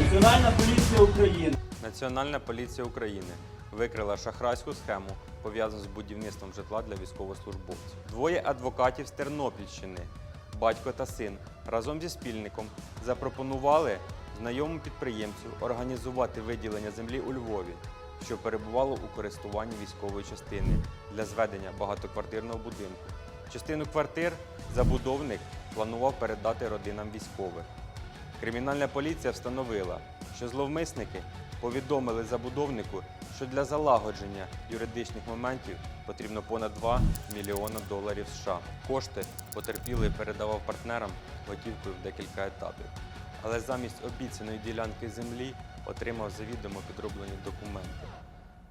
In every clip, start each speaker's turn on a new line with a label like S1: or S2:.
S1: Національна поліція України. Національна поліція України викрила шахрайську схему, пов'язану з будівництвом житла для військовослужбовців. Двоє адвокатів з Тернопільщини, батько та син, разом зі спільником запропонували знайомому підприємцю організувати виділення землі у Львові, що перебувало у користуванні військової частини для зведення багатоквартирного будинку. Частину квартир забудовник планував передати родинам військових. Кримінальна поліція встановила, що зловмисники повідомили забудовнику, що для залагодження юридичних моментів потрібно понад 2 мільйона доларів США. Кошти потерпілий передавав партнерам готівкою в декілька етапів. Але замість обіцяної ділянки землі отримав завідомо підроблені документи.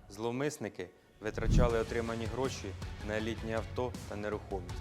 S1: Зловмисники витрачали отримані гроші на елітні авто та нерухомість.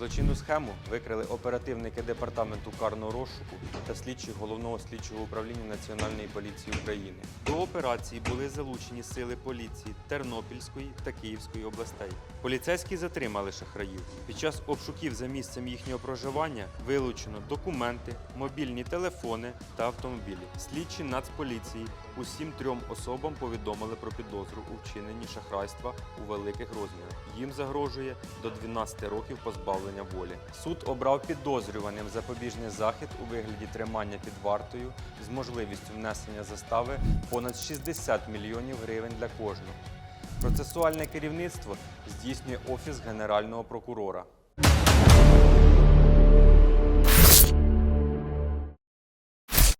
S1: Злочинну схему викрили оперативники департаменту карного розшуку та слідчі головного слідчого управління Національної поліції України. До операції були залучені сили поліції Тернопільської та Київської областей. Поліцейські затримали шахраїв. Під час обшуків за місцем їхнього проживання вилучено документи, мобільні телефони та автомобілі. Слідчі Нацполіції усім трьом особам повідомили про підозру у вчиненні шахрайства у великих розмірах. Їм загрожує до 12 років позбавлення волі. Суд обрав підозрюваним запобіжний захід у вигляді тримання під вартою з можливістю внесення застави понад 60 мільйонів гривень для кожного. Процесуальне керівництво здійснює Офіс Генерального прокурора.